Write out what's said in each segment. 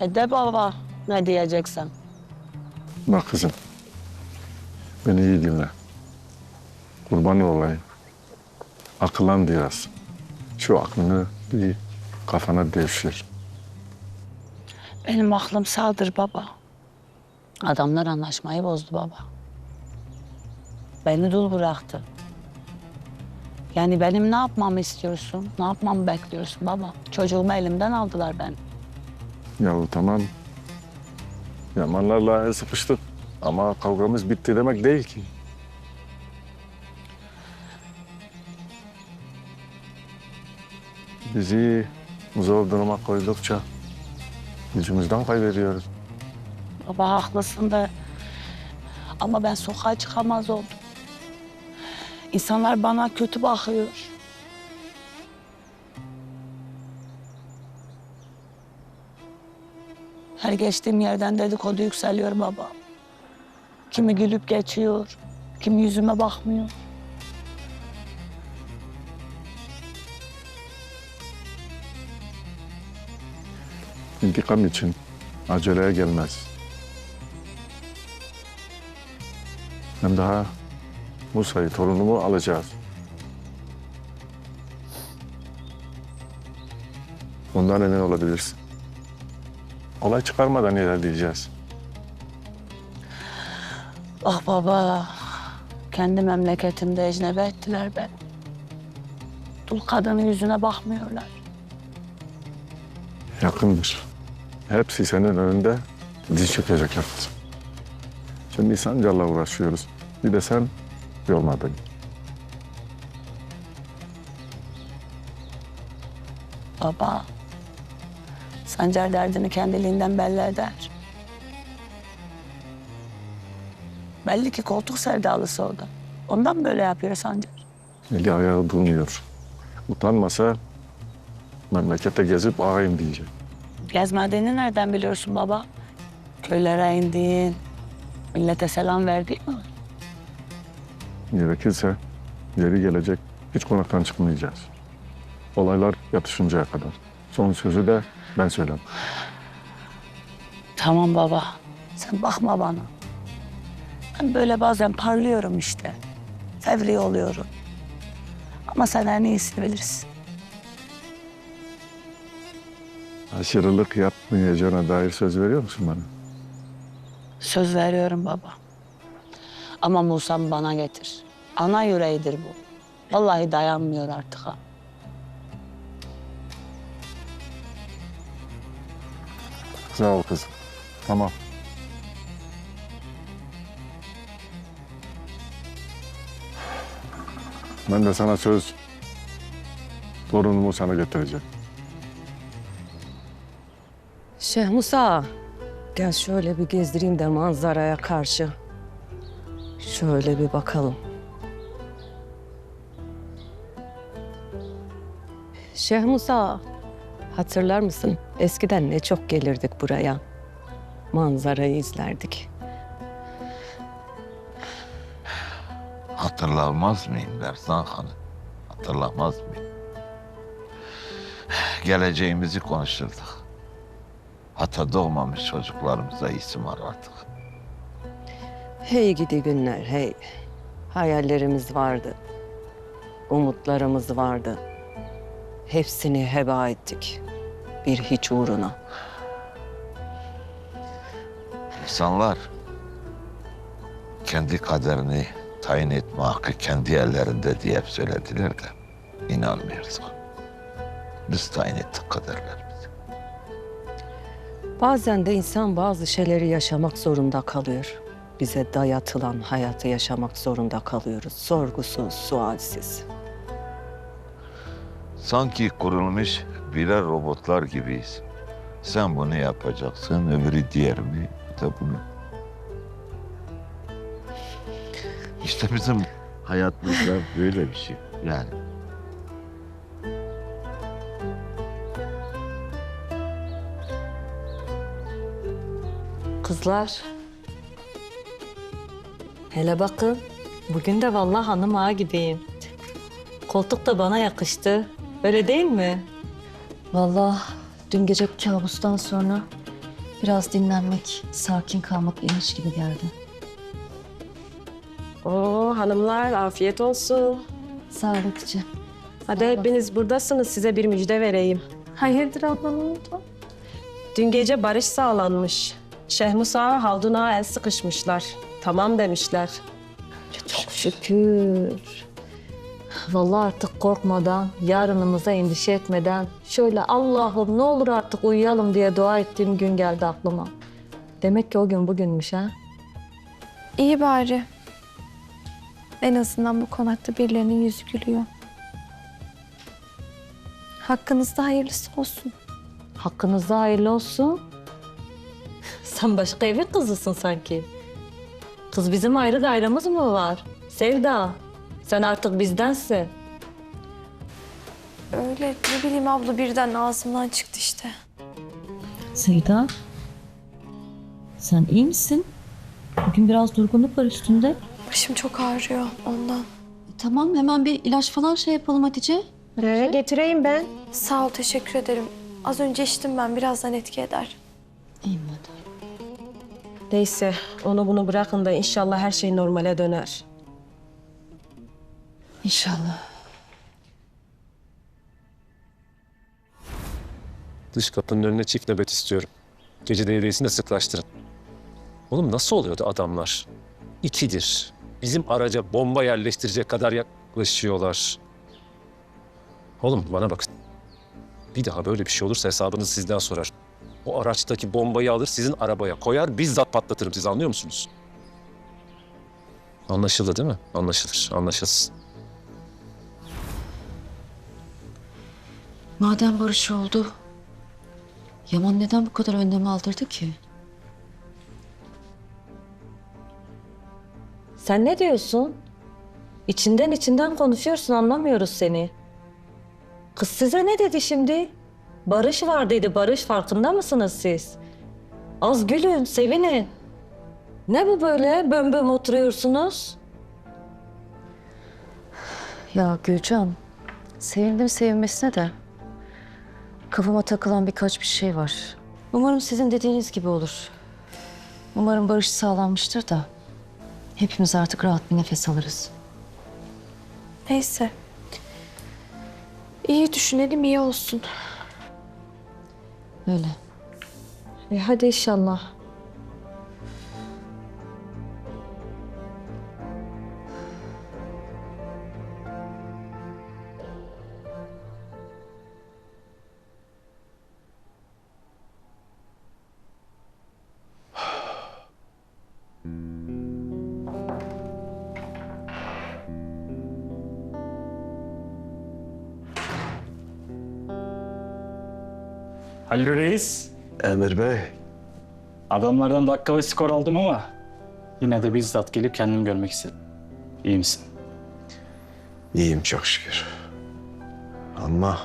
E de baba ne diyeceksen. Bak kızım. Beni iyi dinle. Kurban olayım. Akıllan biraz. Şu aklını bir kafana devşir. Benim aklım sağdır baba. Adamlar anlaşmayı bozdu baba. Beni dul bıraktı. Yani benim ne yapmamı istiyorsun? Ne yapmamı bekliyorsun baba? Çocuğumu elimden aldılar ben. Yahu tamam. Yamanlarla el sıkıştık. Ama kavgamız bitti demek değil ki. Bizi zor duruma koydukça gücümüzden kaybediyoruz. Baba haklısın da ama ben sokağa çıkamaz oldum. İnsanlar bana kötü bakıyor. Geçtiğim yerden dedikodu yükseliyor baba. Kimi gülüp geçiyor, kimi yüzüme bakmıyor. İntikam için aceleye gelmez. Hem daha Musa'yı, torunumu alacağız. Ondan emin olabilirsin. Olay çıkarmadan ilerleyeceğiz. Ah baba, kendi memleketimde ecnebi ettiler beni. Dul kadının yüzüne bakmıyorlar. Yakındır. Hepsi senin önünde diz çökecekler kızım. Şimdi Sancar'la uğraşıyoruz. Bir de sen yormadın. Baba, Sancar derdini kendiliğinden belli eder. Belli ki koltuk sevdalısı o da. Ondan böyle yapıyor Sancar. Eli ayağı durmuyor. Utanmasa memlekette gezip ağayım diyecek. Gezmediğini nereden biliyorsun baba? Köylere indiğin, millete selam verdiğin mi? Gerekirse geri gelecek hiç konaktan çıkmayacağız. Olaylar yatışıncaya kadar. Son sözü de ben söylerim. Tamam baba, sen bakma bana. Ben böyle bazen parlıyorum işte. Fevri oluyorum. Ama sen en iyisini bilirsin. Aşırılık yapmayacağına dair söz veriyor musun bana? Söz veriyorum baba. Ama Musa'mı bana getir. Ana yüreğidir bu. Vallahi dayanmıyor artık ha. Sağ ol kızım. Tamam. Ben de sana söz torunumu sana getireceğim. Şeyh Musa, gel şöyle bir gezdireyim de manzaraya karşı. Şöyle bir bakalım. Şeyh Musa, hatırlar mısın? Eskiden ne çok gelirdik buraya. Manzarayı izlerdik. Hatırlamaz mıyım Berzan Hanım? Hatırlamaz mıyım? Geleceğimizi konuşurduk. Hatta doğmamış çocuklarımıza isim arardık. Hey gidi günler hey. Hayallerimiz vardı. Umutlarımız vardı. Hepsini heba ettik. Bir hiç uğruna. İnsanlar kendi kaderini tayin etme hakkı kendi ellerinde diye hep söylediler de inanmıyorduk. Biz tayin ettik kaderlerimizi. Bazen de insan bazı şeyleri yaşamak zorunda kalıyor. Bize dayatılan hayatı yaşamak zorunda kalıyoruz. Sorgusuz, sualsiz. Sanki kurulmuş birer robotlar gibiyiz. Sen bunu yapacaksın, öbürü diğer mi? Bir de bunu. İşte bizim hayatımızda böyle bir şey. Yani Kızlar. Hele bakın. Bugün de vallahi hanım ağa gideyim. Koltuk da bana yakıştı. Öyle değil mi? Vallahi dün gece kabustan sonra Biraz dinlenmek, sakin kalmak ilaç gibi geldi. Oo hanımlar afiyet olsun. Sağ ol Hatice. Hadi hepiniz buradasınız size bir müjde vereyim. Hayırdır abla ne oldu? Dün gece barış sağlanmış. Şehmus Ağa Haldun Ağa el sıkışmışlar. Tamam demişler. Çok şükür. Vallahi artık korkmadan, yarınımıza endişe etmeden şöyle Allah'ım ne olur artık uyuyalım diye dua ettiğim gün geldi aklıma. Demek ki o gün bugünmüş ha. İyi bari. En azından bu konakta birilerinin yüzü gülüyor. Hakkınızda hayırlısı olsun. Hakkınızda hayırlı olsun. Sen başka evin kızısın sanki. Kız bizim ayrı gayrımız mı var? Sevda, sen artık bizdensin. Öyle ne bileyim abla birden ağzımdan çıktı işte. Sevda. Sen iyi misin? Bugün biraz durgunluk var üstünde. Başım çok ağrıyor ondan. Tamam hemen bir ilaç falan şey yapalım Hatice. Ee, getireyim ben. Sağ ol teşekkür ederim. Az önce içtim ben birazdan etki eder. İyiyim hadi. Neyse onu bunu bırakın da inşallah her şey normale döner. İnşallah. Dış kapının önüne çift nöbet istiyorum. Gece devresini de sıklaştırın. Oğlum nasıl oluyordu adamlar? İkidir. Bizim araca bomba yerleştirecek kadar yaklaşıyorlar. Oğlum bana bakın. Bir daha böyle bir şey olursa hesabınızı sizden sorar. O araçtaki bombayı alır sizin arabaya koyar bizzat patlatırım siz anlıyor musunuz? Anlaşıldı değil mi? Anlaşılır. Anlaşılsın. Madem barış oldu. Yaman neden bu kadar önlem aldırdı ki? Sen ne diyorsun? İçinden içinden konuşuyorsun anlamıyoruz seni. Kız size ne dedi şimdi? Barış var dedi. Barış farkında mısınız siz? Az gülün, sevinin. Ne bu böyle böm böm oturuyorsunuz? Ya Gülcan, sevindim sevinmesine de kafama takılan birkaç bir şey var. Umarım sizin dediğiniz gibi olur. Umarım barış sağlanmıştır da hepimiz artık rahat bir nefes alırız. Neyse. İyi düşünelim iyi olsun. Öyle. E hadi inşallah. Halil Reis, Emir Bey, adamlardan dakika ve skor aldım ama yine de bizzat gelip kendimi görmek istedim. İyi misin? iyiyim çok şükür. Ama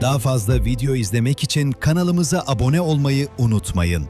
Daha fazla video izlemek için kanalımıza abone olmayı unutmayın.